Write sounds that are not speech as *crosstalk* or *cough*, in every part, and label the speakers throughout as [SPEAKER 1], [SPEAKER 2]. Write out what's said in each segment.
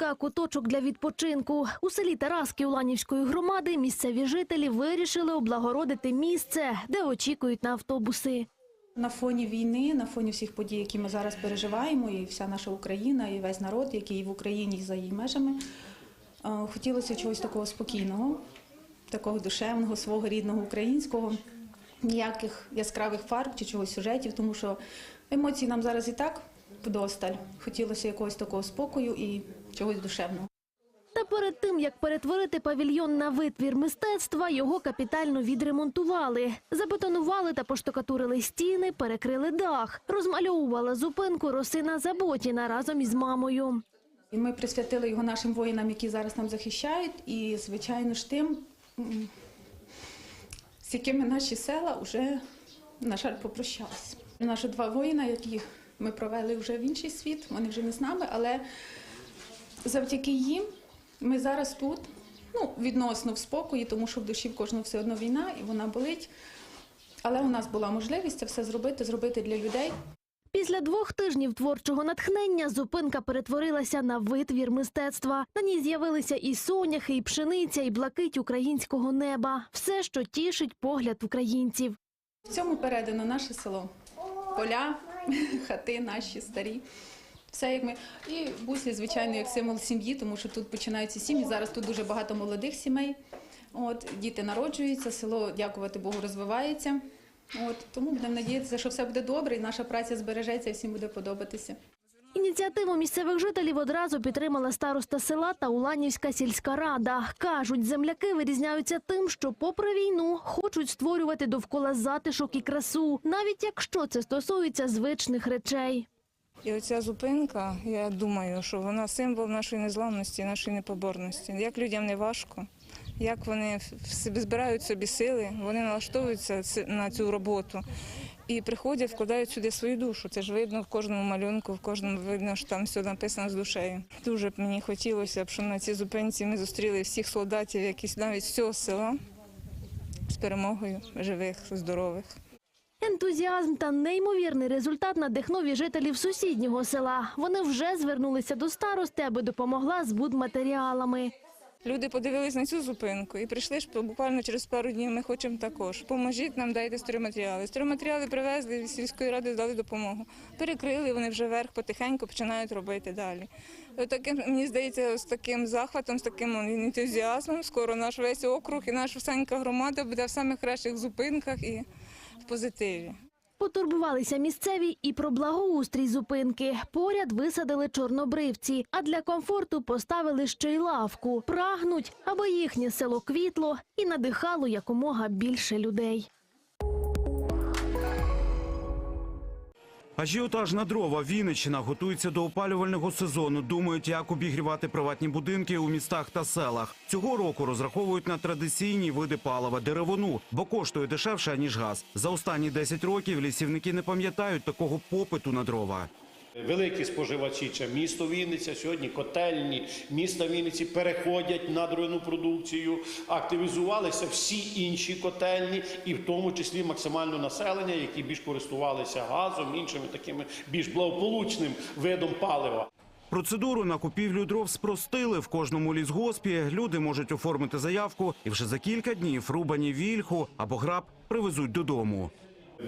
[SPEAKER 1] зупинка, куточок для відпочинку. У селі Тараски Уланівської громади місцеві жителі вирішили облагородити місце, де очікують на автобуси.
[SPEAKER 2] На фоні війни, на фоні всіх подій, які ми зараз переживаємо, і вся наша Україна, і весь народ, який в Україні за її межами, е, хотілося чогось такого спокійного, такого душевного, свого рідного українського, ніяких яскравих фарб чи чогось сюжетів, тому що емоцій нам зараз і так вдосталь. Хотілося якогось такого спокою і чогось душевного.
[SPEAKER 1] Та перед тим, як перетворити павільйон на витвір мистецтва, його капітально відремонтували. Забетонували та поштукатурили стіни, перекрили дах. Розмальовувала зупинку Росина Заботіна разом із мамою.
[SPEAKER 2] І ми присвятили його нашим воїнам, які зараз нам захищають, і, звичайно ж, тим, з якими наші села вже, на жаль, попрощалися. Наші два воїна, які ми провели вже в інший світ, вони вже не з нами, але завдяки їм ми зараз тут, ну, відносно в спокої, тому що в душі в кожного все одно війна, і вона болить. Але у нас була можливість це все зробити, зробити для людей.
[SPEAKER 1] Після двох тижнів творчого натхнення зупинка перетворилася на витвір мистецтва. На ній з'явилися і соняхи, і пшениця, і блакить українського неба. Все, що тішить погляд українців.
[SPEAKER 2] В цьому передано наше село. Поля, *laughs* хати наші старі. Все як ми. І буслі, звичайно, як символ сім'ї, тому що тут починаються сім'ї. Зараз тут дуже багато молодих сімей. От, діти народжуються, село, дякувати Богу, розвивається. От, тому будемо надіятися, що все буде добре, і наша праця збережеться, і всім буде подобатися.
[SPEAKER 1] Ініціативу місцевих жителів одразу підтримала староста села та Уланівська сільська рада. Кажуть, земляки вирізняються тим, що попри війну хочуть створювати довкола затишок і красу, навіть якщо це стосується звичних речей.
[SPEAKER 3] І оця зупинка, я думаю, що вона символ нашої незламності, нашої непоборності. Як людям не важко, як вони збирають собі сили, вони налаштовуються на цю роботу і приходять, вкладають сюди свою душу. Це ж видно в кожному малюнку, в кожному видно, що там все написано з душею. Дуже б мені хотілося щоб на цій зупинці ми зустріли всіх солдатів, які навіть з цього села з перемогою живих, здорових.
[SPEAKER 1] Ентузіазм та неймовірний результат надихнув і жителів сусіднього села. Вони вже звернулися до старости, аби допомогла з будматеріалами.
[SPEAKER 3] Люди подивились на цю зупинку і прийшли ж буквально через пару днів. Ми хочемо також. Поможіть нам, дайте стройматеріали. Стройматеріали привезли з сільської ради, дали допомогу. Перекрили вони вже вверх, потихеньку починають робити далі. Таким мені здається, з таким захватом, з таким ентузіазмом. Скоро наш весь округ і наша всенька громада буде в самих кращих зупинках і в позитиві.
[SPEAKER 1] Потурбувалися місцеві і про благоустрій зупинки. Поряд висадили чорнобривці, а для комфорту поставили ще й лавку. Прагнуть, аби їхнє село квітло і надихало якомога більше людей.
[SPEAKER 4] Ажіотаж на дрова Вінниччина готується до опалювального сезону. Думають, як обігрівати приватні будинки у містах та селах. Цього року розраховують на традиційні види палива деревину, бо коштує дешевше ніж газ. За останні 10 років лісівники не пам'ятають такого попиту на дрова.
[SPEAKER 5] Великі споживачі це місто Вінниця. Сьогодні котельні міста Вінниці переходять на дровяну продукцію. Активізувалися всі інші котельні, і в тому числі максимально населення, які більш користувалися газом, іншими такими більш благополучним видом палива.
[SPEAKER 4] Процедуру на купівлю дров спростили в кожному лісгоспі. Люди можуть оформити заявку, і вже за кілька днів рубані вільху або граб привезуть додому.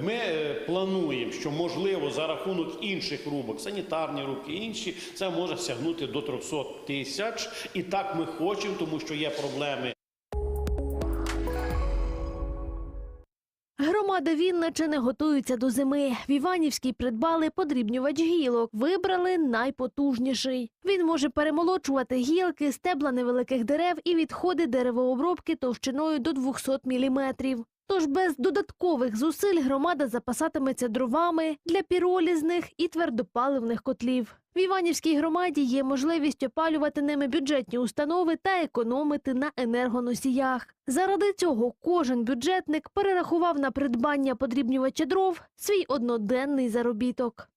[SPEAKER 5] Ми е, плануємо, що можливо за рахунок інших рубок, санітарні рубки, інші, це може сягнути до 300 тисяч. І так ми хочемо, тому що є проблеми
[SPEAKER 1] Громада Вінничини готується до зими. В Іванівській придбали подрібнювач гілок. Вибрали найпотужніший. Він може перемолочувати гілки, стебла невеликих дерев і відходи деревообробки товщиною до 200 міліметрів. Тож без додаткових зусиль громада запасатиметься дровами для піролізних і твердопаливних котлів. В Іванівській громаді є можливість опалювати ними бюджетні установи та економити на енергоносіях. Заради цього кожен бюджетник перерахував на придбання подрібнювача дров свій одноденний заробіток.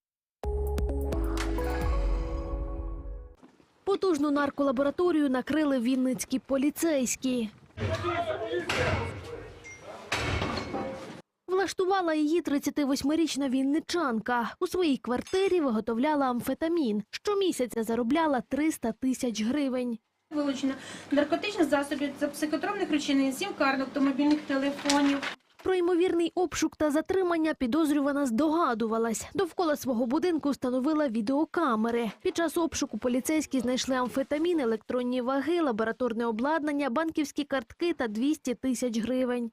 [SPEAKER 1] Потужну нарколабораторію накрили вінницькі поліцейські. Влаштувала її 38-річна вінничанка. У своїй квартирі виготовляла амфетамін. Щомісяця заробляла 300 тисяч гривень.
[SPEAKER 6] Вилучено наркотичних засобів та психотропних речовин, сім карток та мобільних телефонів.
[SPEAKER 1] Про ймовірний обшук та затримання підозрювана здогадувалась. Довкола свого будинку встановила відеокамери. Під час обшуку поліцейські знайшли амфетамін, електронні ваги, лабораторне обладнання, банківські картки та 200 тисяч гривень.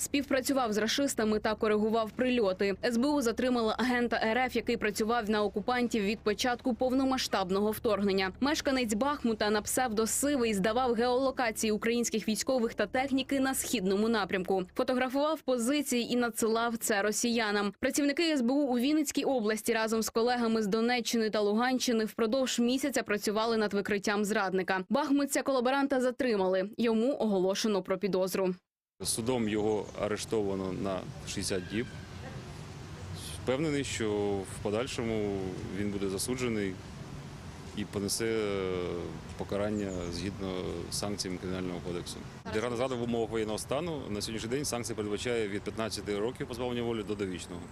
[SPEAKER 7] Співпрацював з рашистами та коригував прильоти. СБУ затримала агента РФ, який працював на окупантів від початку повномасштабного вторгнення. Мешканець Бахмута на псевдо Сивий здавав геолокації українських військових та техніки на східному напрямку. Фотографував позиції і надсилав це росіянам. Працівники СБУ у Вінницькій області разом з колегами з Донеччини та Луганщини впродовж місяця працювали над викриттям зрадника. Бахмутця колаборанта затримали. Йому оголошено про підозру.
[SPEAKER 8] Судом його арештовано на 60 діб. Впевнений, що в подальшому він буде засуджений і понесе е, покарання згідно з санкціями Кримінального кодексу. Державна зрада в умовах воєнного стану на сьогоднішній день санкції передбачає від 15 років позбавлення волі до довічного.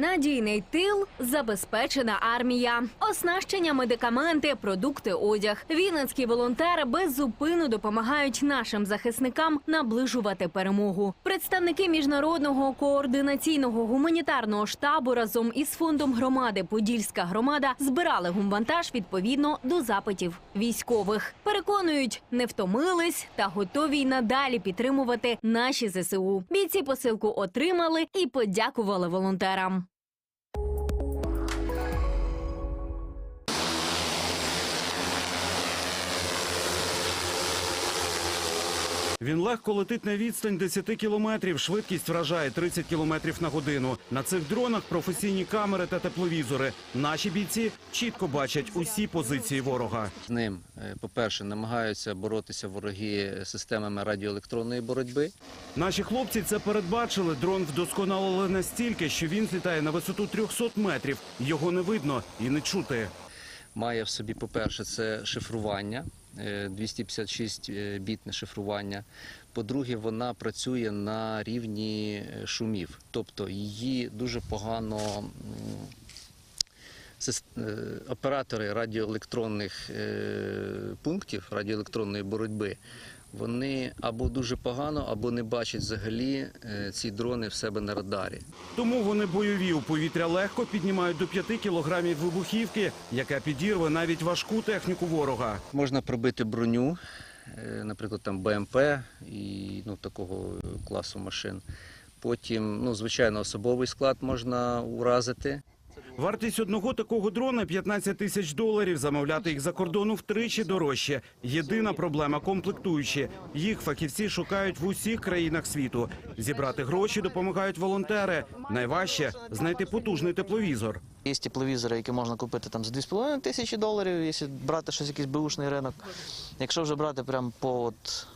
[SPEAKER 9] Надійний тил, забезпечена армія, оснащення, медикаменти, продукти, одяг. Вінницькі волонтери без зупину допомагають нашим захисникам наближувати перемогу. Представники міжнародного координаційного гуманітарного штабу разом із фондом громади Подільська громада збирали гумвантаж відповідно до запитів військових. Переконують, не втомились та готові й надалі підтримувати наші ЗСУ. Бійці посилку отримали і подякували волонтерам.
[SPEAKER 4] Він легко летить на відстань 10 кілометрів. Швидкість вражає 30 кілометрів на годину. На цих дронах професійні камери та тепловізори. Наші бійці чітко бачать усі позиції ворога.
[SPEAKER 10] З ним, е, по-перше, намагаються боротися вороги системами радіоелектронної боротьби.
[SPEAKER 4] Наші хлопці це передбачили. Дрон вдосконалили настільки, що він злітає на висоту 300 метрів. Його не видно і не чути.
[SPEAKER 10] Має в собі, по-перше, це шифрування, 256 бітне шифрування. По-друге, вона працює на рівні е, шумів, тобто її дуже погано. е, Оператори радіоелектронних е, пунктів радіоелектронної боротьби вони або дуже погано, або не бачать взагалі е, ці дрони в себе на радарі.
[SPEAKER 4] Тому вони бойові у повітря легко піднімають до 5 кілограмів вибухівки, яка підірве навіть важку техніку ворога.
[SPEAKER 10] Можна пробити броню, е, наприклад, там БМП і ну, такого класу машин. Потім, ну, звичайно, особовий склад можна уразити.
[SPEAKER 4] Вартість одного такого дрона 15 тисяч доларів. Замовляти їх за кордону втричі дорожче. Єдина проблема комплектуючі. Їх фахівці шукають в усіх країнах світу. Зібрати гроші допомагають волонтери. Найважче знайти потужний тепловізор.
[SPEAKER 11] Є тепловізори, які можна купити там за 2,5 тисячі доларів, якщо брати щось якийсь беушний ринок. Якщо вже брати прямо по от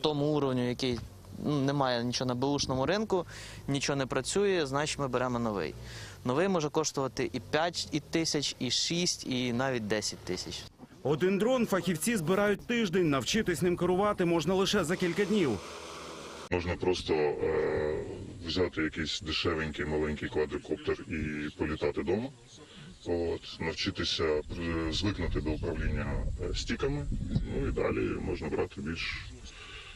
[SPEAKER 11] тому уровню, який ну, немає нічого на беушному ринку, нічого не працює, значить ми беремо новий. Новий може коштувати і 5 і тисяч, і 6, і навіть 10 тисяч.
[SPEAKER 4] Один дрон фахівці збирають тиждень. Навчитись ним керувати можна лише за кілька днів.
[SPEAKER 12] Можна просто е, взяти якийсь дешевенький маленький квадрокоптер і політати вдома. От, навчитися е, звикнути до управління е, стіками. Ну і далі можна брати більш,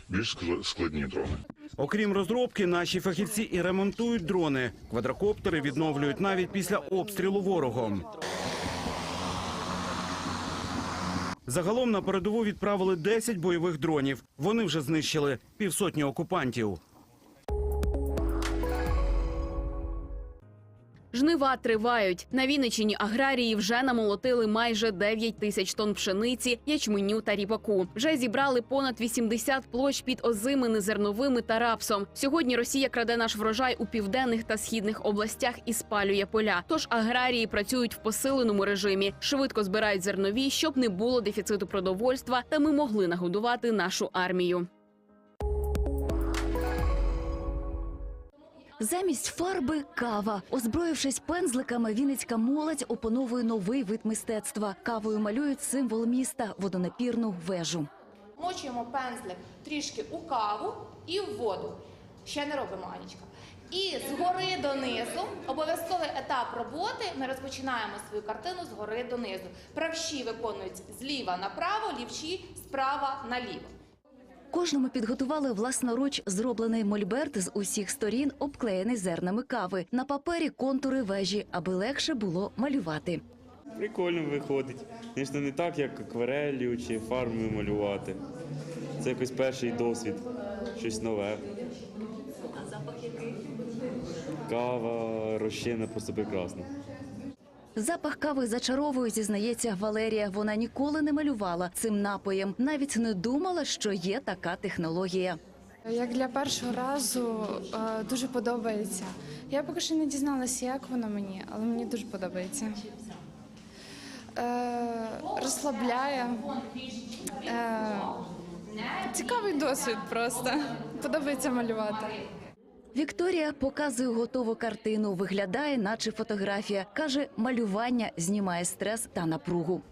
[SPEAKER 12] більш складні дрони.
[SPEAKER 4] Окрім розробки, наші фахівці і ремонтують дрони. Квадрокоптери відновлюють навіть після обстрілу ворогом. Загалом на передову відправили 10 бойових дронів. Вони вже знищили півсотні окупантів.
[SPEAKER 7] Жнива тривають. На Вінничині аграрії вже намолотили майже 9 тисяч тонн пшениці, ячменю та ріпаку. Вже зібрали понад 80 площ під озимими, зерновими та рапсом. Сьогодні Росія краде наш врожай у південних та східних областях і спалює поля. Тож аграрії працюють в посиленому режимі, швидко збирають зернові, щоб не було дефіциту продовольства, та ми могли нагодувати нашу армію.
[SPEAKER 13] Замість фарби кава. Озброївшись пензликами, вінницька молодь опановує новий вид мистецтва. Кавою малюють символ міста водонапірну вежу.
[SPEAKER 14] Мочуємо пензлик трішки у каву і в воду. Ще не робимо Анічка. І згори донизу, обов'язковий етап роботи. Ми розпочинаємо свою картину згори донизу. Правші виконують зліва направо, лівші справа наліво.
[SPEAKER 13] Кожному підготували власноруч зроблений мольберт з усіх сторін, обклеєний зернами кави. На папері контури вежі, аби легше було малювати.
[SPEAKER 15] Прикольно виходить. Звісно, не так, як акварелью чи фарбою малювати. Це якийсь перший досвід, щось нове. А запах який? Кава, розчина просто прекрасно.
[SPEAKER 13] Запах кави зачаровує, зізнається Валерія. Вона ніколи не малювала цим напоєм, навіть не думала, що є така технологія.
[SPEAKER 16] Як для першого разу е, дуже подобається. Я поки що не дізналася, як воно мені, але мені дуже подобається. Е, розслабляє. Е, цікавий досвід просто. Подобається малювати.
[SPEAKER 13] Вікторія показує готову картину. Виглядає, наче фотографія. каже, малювання знімає стрес та напругу.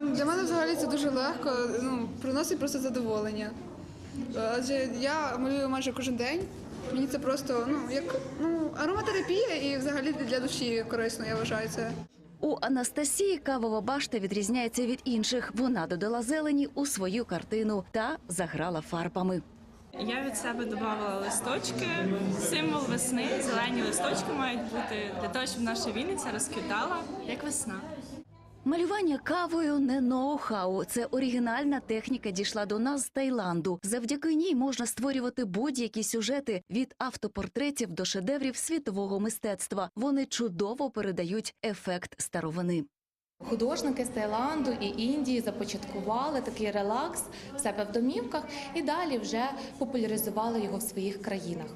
[SPEAKER 17] Для мене взагалі це дуже легко, ну, приносить просто задоволення. Адже я малюю майже кожен день. Мені це просто ну, як ну, ароматерапія і взагалі для душі корисно, я вважаю це.
[SPEAKER 13] У Анастасії кавова башта відрізняється від інших. Вона додала зелені у свою картину та заграла фарбами.
[SPEAKER 18] Я від себе додавала листочки, символ весни. Зелені листочки мають бути для того, щоб наша Вінниця розквітала як весна.
[SPEAKER 13] Малювання кавою не ноу-хау. Це оригінальна техніка дійшла до нас з Таїланду. Завдяки ній можна створювати будь-які сюжети від автопортретів до шедеврів світового мистецтва. Вони чудово передають ефект старовини.
[SPEAKER 14] Художники з Таїланду і Індії започаткували такий релакс в себе в домівках і далі вже популяризували його в своїх країнах.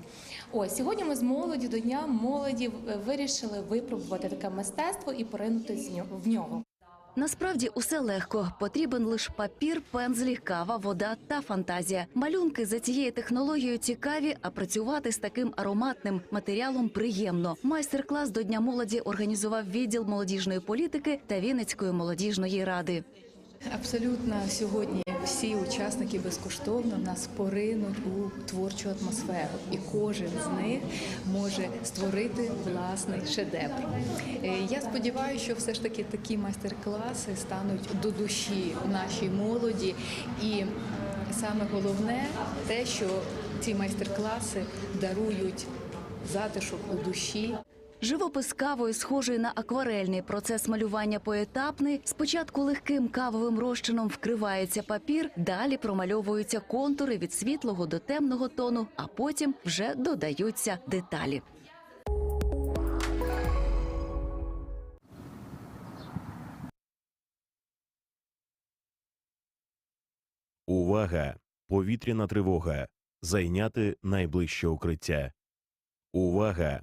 [SPEAKER 14] Ось сьогодні ми з молоді до дня молоді е, вирішили випробувати таке мистецтво і поринути в нього.
[SPEAKER 13] Насправді усе легко. Потрібен лише папір, пензлі, кава, вода та фантазія. Малюнки за цією технологією цікаві, а працювати з таким ароматним матеріалом приємно. Майстер-клас до Дня молоді організував відділ молодіжної політики та Вінницької молодіжної ради.
[SPEAKER 19] Абсолютно сьогодні всі учасники безкоштовно нас поринуть у творчу атмосферу, і кожен з них може створити власний шедевр. Е, Я сподіваюся, що все ж таки такі майстер-класи стануть до душі нашій молоді, і саме головне те, що ці майстер-класи дарують затишок у душі.
[SPEAKER 13] Живопис кавою схожий на акварельний процес малювання поетапний. Спочатку легким кавовим розчином вкривається папір, далі промальовуються контури від світлого до темного тону, а потім вже додаються деталі.
[SPEAKER 20] Увага! Повітряна тривога. Зайняти найближче укриття. Увага!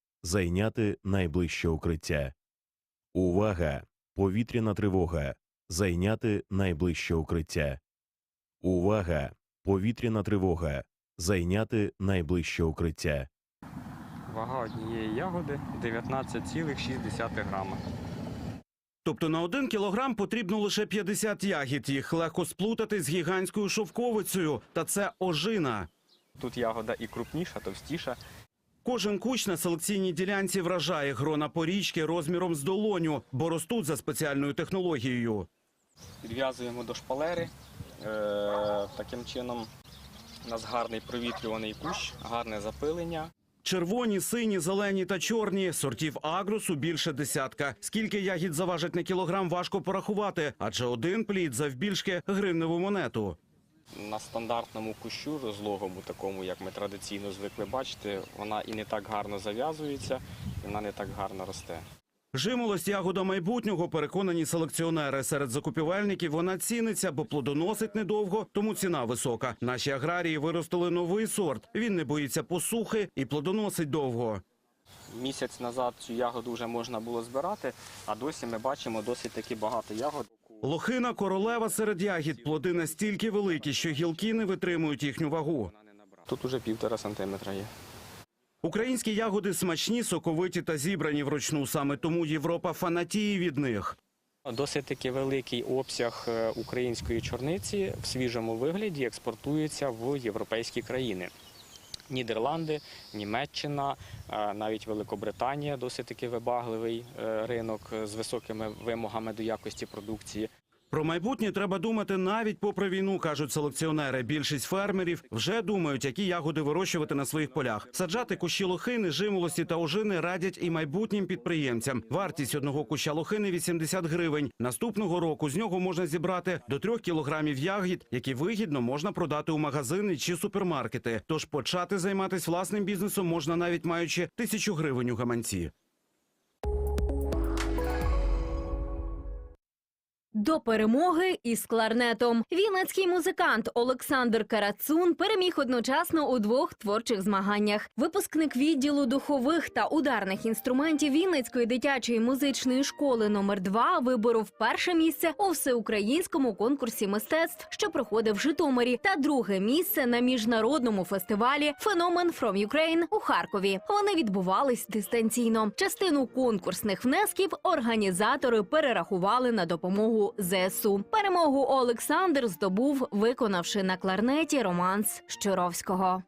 [SPEAKER 20] Зайняти найближче укриття. Увага! Повітряна тривога. Зайняти найближче укриття. Увага! Повітряна тривога. Зайняти найближче укриття.
[SPEAKER 21] Вага однієї ягоди 19,6 грама.
[SPEAKER 4] Тобто на один кілограм потрібно лише 50 ягід. Їх легко сплутати з гігантською шовковицею. Та це ожина.
[SPEAKER 21] Тут ягода і крупніша, товстіша.
[SPEAKER 4] Кожен кущ на селекційній ділянці вражає грона порічки розміром з долоню, бо ростуть за спеціальною технологією.
[SPEAKER 21] Підв'язуємо до шпалери. Е, таким чином у нас гарний провітрюваний кущ, гарне запилення.
[SPEAKER 4] Червоні, сині, зелені та чорні сортів агрусу більше десятка. Скільки ягід заважить на кілограм, важко порахувати, адже один плід завбільшки гривневу монету.
[SPEAKER 21] На стандартному кущу розлогому, такому, як ми традиційно звикли бачити, вона і не так гарно зав'язується, і вона не так гарно росте.
[SPEAKER 4] Жимолость ягода майбутнього, переконані селекціонери. Серед закупівельників вона ціниться, бо плодоносить недовго, тому ціна висока. Наші аграрії виростили новий сорт. Він не боїться посухи і плодоносить довго.
[SPEAKER 21] Місяць назад цю ягоду вже можна було збирати, а досі ми бачимо досить таки багато ягод.
[SPEAKER 4] Лохина королева серед ягід. Плоди настільки великі, що гілки не витримують їхню вагу.
[SPEAKER 21] Тут уже півтора сантиметра є.
[SPEAKER 4] Українські ягоди смачні, соковиті та зібрані вручну. Саме тому Європа фанатіє від них.
[SPEAKER 21] Досить таки великий обсяг е, української чорниці в свіжому вигляді експортується в європейські країни. Нідерланди, Німеччина, е, навіть Великобританія досить таки вибагливий е, ринок з високими вимогами до якості продукції.
[SPEAKER 4] Про майбутнє треба думати навіть попри війну, кажуть селекціонери. Більшість фермерів вже думають, які ягоди вирощувати на своїх полях. Саджати кущі лохини, жимолості та ожини радять і майбутнім підприємцям. Вартість одного куща лохини 80 гривень. Наступного року з нього можна зібрати до трьох кілограмів ягід, які вигідно можна продати у магазини чи супермаркети. Тож почати займатися власним бізнесом можна навіть маючи тисячу гривень у гаманці.
[SPEAKER 9] До перемоги із кларнетом вінницький музикант Олександр Карацун переміг одночасно у двох творчих змаганнях. Випускник відділу духових та ударних інструментів Вінницької дитячої музичної школи номер 2 виборов перше місце у всеукраїнському конкурсі мистецтв, що проходив в Житомирі, та друге місце на міжнародному фестивалі Феномен from Ukraine у Харкові. Вони відбувались дистанційно. Частину конкурсних внесків організатори перерахували на допомогу ЗСУ. Перемогу Олександр здобув, виконавши на кларнеті романс Щуровського.